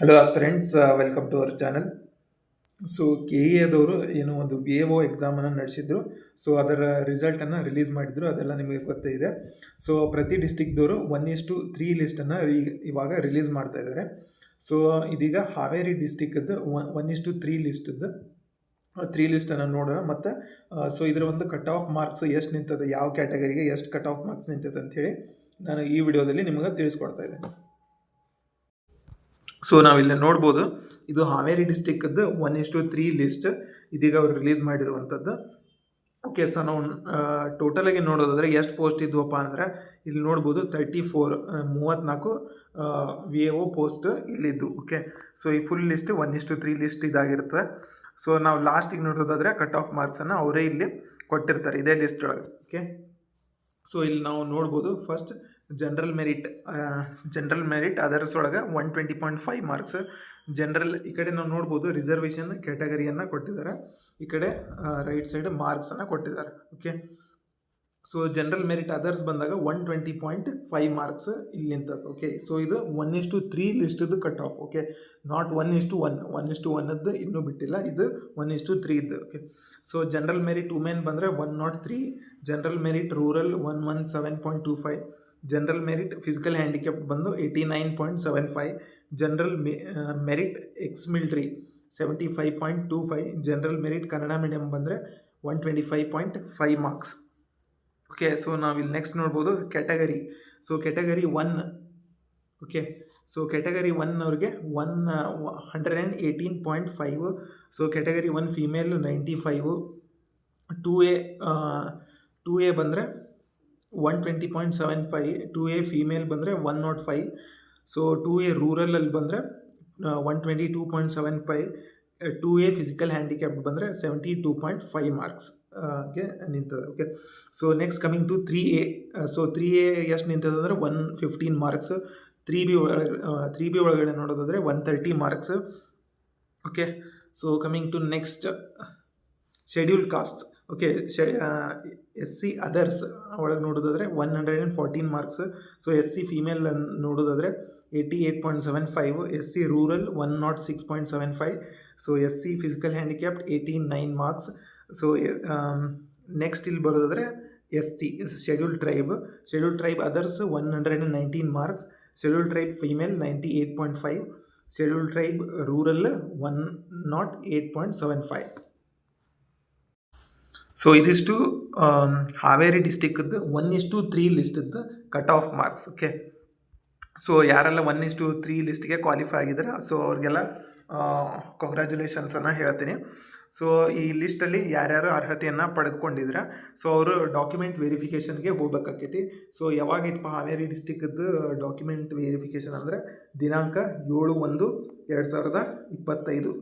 Hello friends welcome to our channel so K E ಎದವರು ಏನೋ ಒಂದು B A O ಎಕ್ಸಾಮನ್ನು ನಡೆಸಿದ್ರು. So ಅದರ ರಿಸಲ್ಟನ್ನು ರಿಲೀಸ್ ಮಾಡಿದ್ರು. ಅದೆಲ್ಲ ನಿಮಗೆ ಗೊತ್ತೇ ಇದೆ. ಸೊ ಪ್ರತಿ ಡಿಸ್ಟಿಕ್ದವರು ಒನ್ ಇಷ್ಟು ತ್ರೀ ಲಿಸ್ಟನ್ನು ಇವಾಗ ರಿಲೀಸ್ ಮಾಡ್ತಾ ಇದ್ದಾರೆ ಸೊ ಇದೀಗ ಹಾವೇರಿ ಡಿಸ್ಟಿಕ್ಕದ್ದು ಒನ್ ಒನ್ ಇಷ್ಟು ತ್ರೀ ಲಿಸ್ಟದ್ದು ತ್ರೀ ಲಿಸ್ಟನ್ನು ನೋಡೋಣ. ಮತ್ತು ಸೊ ಇದರ ಒಂದು ಕಟ್ ಆಫ್ ಮಾರ್ಕ್ಸ್ ಎಷ್ಟು ನಿಂತದೆ, ಯಾವ ಕ್ಯಾಟಗರಿಗೆ ಎಷ್ಟು ಕಟ್ ಆಫ್ ಮಾರ್ಕ್ಸ್ ನಿಂತದೆ ಅಂಥೇಳಿ ನಾನು ಈ ವಿಡಿಯೋದಲ್ಲಿ ನಿಮಗೆ ತಿಳಿಸ್ಕೊಡ್ತಾ ಇದ್ದೇನೆ. ಸೊ ನಾವಿಲ್ಲಿ ನೋಡ್ಬೋದು. ಇದು ಹಾವೇರಿ ಡಿಸ್ಟಿಕ್ಕದ್ದು ಒನ್ ಇಷ್ಟು ತ್ರೀ ಲಿಸ್ಟ್ ಇದೀಗ ಅವ್ರು ರಿಲೀಸ್ ಮಾಡಿರುವಂಥದ್ದು. ಓಕೆ ಸೊ ನಾವು ಟೋಟಲಾಗಿ ನೋಡೋದಾದರೆ ಎಷ್ಟು ಪೋಸ್ಟ್ ಇದ್ವಪ್ಪ ಅಂದರೆ ಇಲ್ಲಿ ನೋಡ್ಬೋದು ತರ್ಟಿ ಫೋರ್ ಮೂವತ್ತ್ನಾಲ್ಕು ವಿ ಎ ಒ ಪೋಸ್ಟ್ ಇಲ್ಲಿದ್ದು. ಓಕೆ ಸೊ ಈ ಫುಲ್ ಲಿಸ್ಟ್ ಒನ್ ಇಷ್ಟು ತ್ರೀ ಲಿಸ್ಟ್ ಇದಾಗಿರುತ್ತೆ. ಸೊ ನಾವು ಲಾಸ್ಟಿಗೆ ನೋಡೋದಾದರೆ ಕಟ್ ಆಫ್ ಮಾರ್ಕ್ಸನ್ನು ಅವರೇ ಇಲ್ಲಿ ಕೊಟ್ಟಿರ್ತಾರೆ, ಇದೇ ಲಿಸ್ಟ್ ಒಳಗೆ. ಓಕೆ ಸೊ ಇಲ್ಲಿ ನಾವು ನೋಡ್ಬೋದು first general merit general merit others ಒಳಗೆ one twenty point five marks general ಈ ಕಡೆ ನಾವು ನೋಡ್ಬೋದು ರಿಸರ್ವೇಷನ್ ಕ್ಯಾಟಗರಿಯನ್ನು ಕೊಟ್ಟಿದ್ದಾರೆ. ಈ ಕಡೆ ರೈಟ್ ಸೈಡ್ ಮಾರ್ಕ್ಸನ್ನು ಕೊಟ್ಟಿದ್ದಾರೆ. Okay so general merit others ಬಂದಾಗ one twenty point five marks ಇಲ್ಲಿಂತದ್ದು. Okay so ಇದು ಒನ್ ಇಷ್ಟು three ಲಿಸ್ಟದ್ದು cut off okay not one ಇಷ್ಟು ಒನ್ ಒನ್ ಇಷ್ಟು ಒನ್ನದ್ದು ಇನ್ನೂ ಬಿಟ್ಟಿಲ್ಲ. ಇದು ಒನ್ ಇಷ್ಟು ತ್ರೀ ಇದ್ದು okay so general merit women ಬಂದರೆ one not three general merit rural one one seven point two five general merit physical handicap ಬಂದು eighty nine point seven five general ಮೆ merit ex military seventy five point two five general merit Kannada medium ಬಂದರೆ one twenty five point five marks okay so ನಾವಿಲ್ಲಿ next ನೋಡ್ಬೋದು category so category one okay so category one ಅವ್ರಿಗೆ one hundred and eighteen point five so category one female ninety five two A two A ಬಂದರೆ one twenty point seven five two A female ಬಂದರೆ one not five so two A ರೂರಲಲ್ಲಿ ಬಂದರೆ one twenty two point seven five two A physical handicap ಬಂದರೆ seventy two point five ಮಾರ್ಕ್ಸ್ಗೆ ನಿಂತದೆ okay so next coming to three A so three A ಎಷ್ಟು ನಿಂತದೆ ಅಂದರೆ one fifteen marks three B ಒಳಗಡೆ three B ಒಳಗಡೆ ನೋಡೋದಾದರೆ one thirty marks okay so coming to next schedule caste okay S C others ಒಳಗೆ ನೋಡೋದಾದರೆ one hundred and fourteen marks so S C female ನೋಡೋದಾದರೆ eighty eight point seven five S C rural one not six point seven five so S C physical handicapped eighteen nine marks so next ಇಲ್ಲಿ ಬರೋದಾದರೆ S C schedule tribe schedule tribe others one hundred and nineteen marks schedule tribe female ninety eight point five schedule tribe rural one not eight point seven five so ಇದಿಷ್ಟು ಹಾವೇರಿ ಡಿಸ್ಟಿಕ್ದು one ಇಷ್ಟು three ಲಿಸ್ಟದ್ದು cut off marks okay so ಯಾರೆಲ್ಲ one ಇಷ್ಟು three ಲಿಸ್ಟ್ಗೆ qualify ಆಗಿದ್ದಾರೆ? So ಅವ್ರಿಗೆಲ್ಲ ಕಂಗ್ರ್ಯಾಚುಲೇಷನ್ಸನ್ನು ಹೇಳ್ತೀನಿ. So ಈ ಲಿಸ್ಟಲ್ಲಿ ಯಾರ್ಯಾರು ಅರ್ಹತೆಯನ್ನು ಪಡೆದುಕೊಂಡಿದ್ರೆ ಸೊ ಅವರು ಡಾಕ್ಯುಮೆಂಟ್ ವೆರಿಫಿಕೇಷನ್ಗೆ ಹೋಗ್ಬೇಕಾಕೈತಿ. ಸೊ ಯಾವಾಗಿತ್ತಪ್ಪ ಹಾವೇರಿ ಡಿಸ್ಟಿಕ್ದು ಡಾಕ್ಯುಮೆಂಟ್ ವೆರಿಫಿಕೇಷನ್ ಅಂದರೆ ದಿನಾಂಕ ಏಳು ಒಂದು ಎರಡು ಸಾವಿರದ ಇಪ್ಪತ್ತೈದು.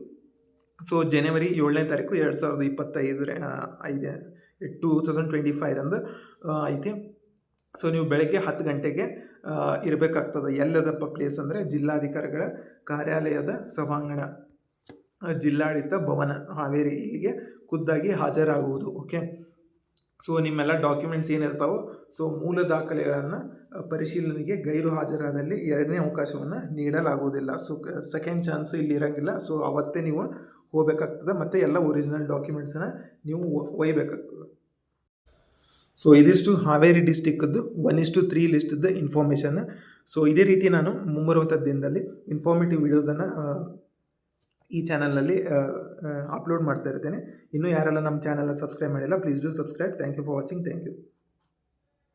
ಸೊ ಜನವರಿ ಏಳನೇ ತಾರೀಕು ಎರಡು ಸಾವಿರದ ಇಪ್ಪತ್ತೈದರ ಐದು, ಟೂ ತೌಸಂಡ್ ಟ್ವೆಂಟಿ ಫೈವ್ರಂದು ಐತಿ. ಸೊ ನೀವು ಬೆಳಗ್ಗೆ ಹತ್ತು ಗಂಟೆಗೆ ಇರಬೇಕಾಗ್ತದೆ. ಎಲ್ಲದಪ್ಪ ಪ್ಲೇಸ್ ಅಂದರೆ ಜಿಲ್ಲಾಧಿಕಾರಿಗಳ ಕಾರ್ಯಾಲಯದ ಸಭಾಂಗಣ ಜಿಲ್ಲಾಡಳಿತ ಭವನ, ಹಾವೇರಿ ಇಲ್ಲಿಗೆ ಖುದ್ದಾಗಿ ಹಾಜರಾಗುವುದು ಓಕೆ ಸೊ ನಿಮ್ಮೆಲ್ಲ ಡಾಕ್ಯುಮೆಂಟ್ಸ್ ಏನಿರ್ತಾವೋ ಸೊ ಮೂಲ ದಾಖಲೆಗಳನ್ನು ಪರಿಶೀಲನೆಗೆ ಗೈರು ಹಾಜರಾದಲ್ಲಿ ಎರಡನೇ ಅವಕಾಶವನ್ನು ನೀಡಲಾಗುವುದಿಲ್ಲ. ಸೊ ಸೆಕೆಂಡ್ ಚಾನ್ಸ್ ಇಲ್ಲಿ ಇರೋಂಗಿಲ್ಲ. ಸೊ ಅವತ್ತೇ ನೀವು ಹೋಗ್ಬೇಕಾಗ್ತದೆ, ಮತ್ತು ಎಲ್ಲ ಒರಿಜಿನಲ್ ಡಾಕ್ಯುಮೆಂಟ್ಸನ್ನು ನೀವು ಒಯ್ಯಬೇಕಾಗ್ತದೆ ಸೊ ಇದಿಷ್ಟು ಹಾವೇರಿ ಡಿಸ್ಟಿಕ್ದು ಒನ್ ಇಷ್ಟು ತ್ರೀ ಲಿಸ್ಟದ್ದು ಇನ್ಫಾರ್ಮೇಷನ್ ಸೊ ಇದೇ ರೀತಿ ನಾನು ಮುಂಬರುವಂಥ ದಿನದಲ್ಲಿ ಇನ್ಫಾರ್ಮೇಟಿವ್ ವೀಡಿಯೋಸನ್ನು ಈ ಚಾನಲ್ನಲ್ಲಿ ಅಪ್ಲೋಡ್ ಮಾಡ್ತಾ ಇರ್ತೇನೆ. ಇನ್ನೂ ಯಾರೆಲ್ಲ ನಮ್ಮ ಚಾನಲ್ನ ಸಬ್ಸ್ಕ್ರೈಬ್ ಮಾಡಿಲ್ಲ please do subscribe thank you for watching thank you